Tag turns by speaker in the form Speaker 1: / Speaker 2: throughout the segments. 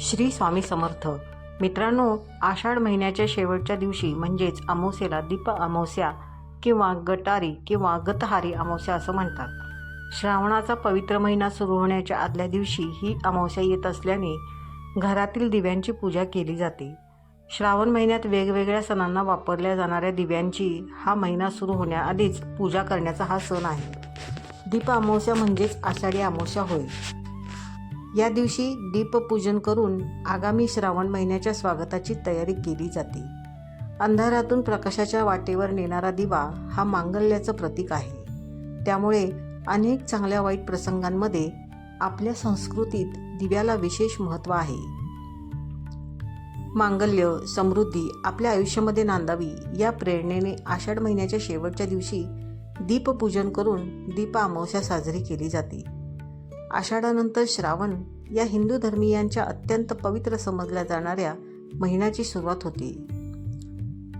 Speaker 1: श्री स्वामी समर्थ. मित्रांनो आषाढ महिन्याच्या शेवटच्या दिवशी म्हणजेच अमावस्येला दीप अमावस्या किंवा गटारी किंवा गतहारी अमावस्या असं म्हणतात. श्रावणाचा पवित्र महिना सुरू होण्याच्या आदल्या दिवशी ही अमावस्या येत असल्याने घरातील दिव्यांची पूजा केली जाते. श्रावण महिन्यात वेगवेगळ्या सणांना वापरल्या जाणाऱ्या दिव्यांची हा महिना सुरू होण्याआधीच पूजा करण्याचा हा सण आहे. दीप अमावस्या म्हणजेच आषाढी अमावस्या होय. या दिवशी दीपपूजन करून आगामी श्रावण महिन्याच्या स्वागताची तयारी केली जाते. अंधारातून प्रकाशाच्या वाटेवर नेणारा दिवा हा मांगल्याचं प्रतीक आहे. त्यामुळे अनेक चांगल्या वाईट प्रसंगांमध्ये आपल्या संस्कृतीत दिव्याला विशेष महत्त्व आहे. मांगल्य समृद्धी आपल्या आयुष्यामध्ये नांदावी या प्रेरणेने आषाढ महिन्याच्या शेवटच्या दिवशी दीपपूजन करून दीप अमावस्या साजरी केली जाते. आषाढानंतर श्रावण या हिंदू धर्मीयांच्या अत्यंत पवित्र समजल्या जाणाऱ्या महिन्याची सुरुवात होते.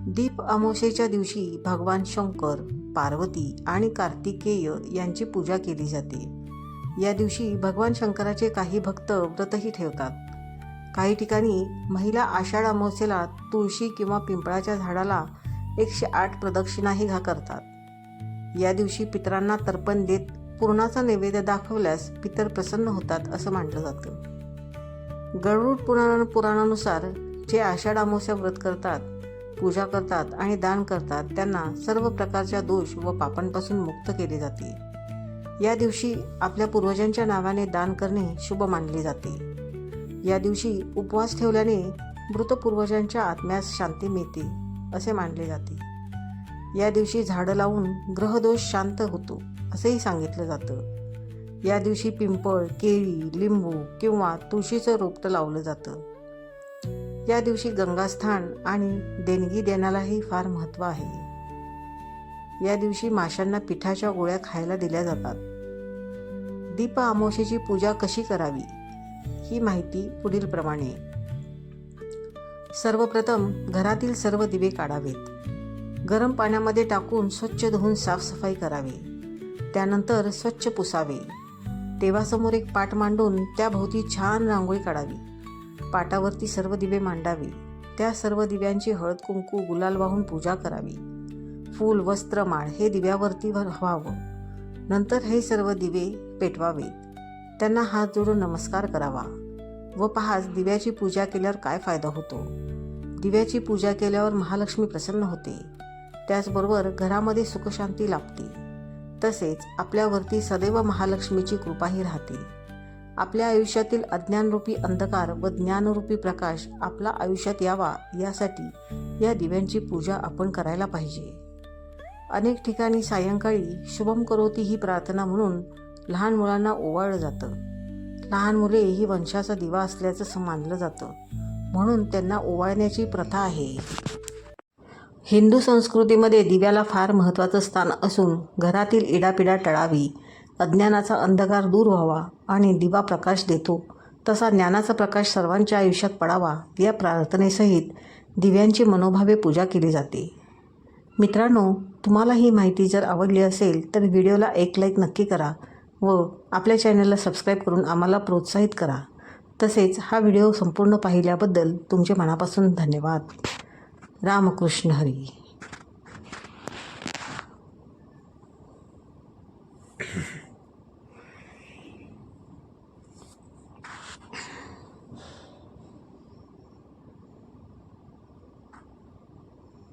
Speaker 1: दीप अमावस्येच्या दिवशी भगवान शंकर पार्वती आणि कार्तिकेय यांची पूजा केली जाते. या दिवशी भगवान शंकराचे काही भक्त व्रतही ठेवतात. काही ठिकाणी महिला आषाढ अमावस्येला तुळशी किंवा पिंपळाच्या झाडाला एकशे आठ प्रदक्षिणाही घा करतात या दिवशी पितरांना तर्पण देत पूर्णाचा नैवेद्य दाखवल्यास पितर प्रसन्न होतात असं मानलं जातं. गरुड पुराण पुराणानुसार जे आषाढ अमावस्या व्रत करतात पूजा करतात आणि दान करतात त्यांना सर्व प्रकारच्या दोष व पापांपासून मुक्त केले जाते. या दिवशी आपल्या पूर्वजांच्या नावाने दान करणे शुभ मानले जाते. या दिवशी उपवास ठेवल्याने मृत पूर्वजांच्या आत्म्यास शांती मिळते असे मानले जाते. या दिवशी झाडं लावून ग्रहदोष शांत होतो. असंही सांगितलं जातं. या दिवशी पिंपळ केळी लिंबू किंवा तुळशीचं रोपटं लावलं जातं. या दिवशी गंगास्थान आणि देणगी देण्यालाही फार महत्त्व आहे. या दिवशी माशांना पिठाच्या गोळ्या खायला दिल्या जातात. दीप अमावस्येची पूजा कशी करावी ही माहिती पुढील प्रमाणे. सर्वप्रथम घरातील सर्व दिवे काढावेत. गरम पाण्यामध्ये टाकून स्वच्छ धुवून साफसफाई करावी. त्यानंतर स्वच्छ पुसावे. देवासमोर एक पाट मांडून त्याभोवती छान रांगोळी काढावी. पाटावरती सर्व दिवे मांडावे. त्या सर्व दिव्यांची हळद कुंकू गुलाल वाहून पूजा करावी. फूल वस्त्र माळ हे दिव्यावरती व्हावं. नंतर हे सर्व दिवे पेटवावेत त्यांना हात जोडून नमस्कार करावा. व पहाच दिव्याची पूजा केल्यावर काय फायदा होतो? दिव्याची पूजा केल्यावर महालक्ष्मी प्रसन्न होते. त्याचबरोबर घरामध्ये सुखशांती लाभते. तसेच आपल्यावरती सदैव महालक्ष्मीची कृपाही राहते. आपल्या आयुष्यातील अज्ञानरूपी अंधकार व ज्ञानरूपी प्रकाश आपला आयुष्यात यावा यासाठी या दिव्यांची पूजा आपण करायला पाहिजे. अनेक ठिकाणी सायंकाळी शुभम करोती ही प्रार्थना म्हणून लहान मुलांना ओवाळलं जातं. लहान मुले ही वंशाचा दिवा असल्याचं मानलं जातं. म्हणून त्यांना ओवाळण्याची प्रथा आहे. हिंदू संस्कृतीमध्ये दिव्याला फार महत्त्वाचं स्थान असून घरातील इडापिडा टळावी अज्ञानाचा अंधकार दूर व्हावा आणि दिवा प्रकाश देतो. तसा ज्ञानाचा प्रकाश सर्वांच्या आयुष्यात पडावा या प्रार्थनेसहित दिव्यांची मनोभावे पूजा केली जाते. मित्रांनो तुम्हाला ही माहिती जर आवडली असेल तर व्हिडिओला एक लाईक नक्की करा व आपल्या चॅनलला सबस्क्राईब करून आम्हाला प्रोत्साहित करा. तसेच हा व्हिडिओ संपूर्ण पाहिल्याबद्दल तुमचे मनापासून धन्यवाद. रामकृष्ण हरी.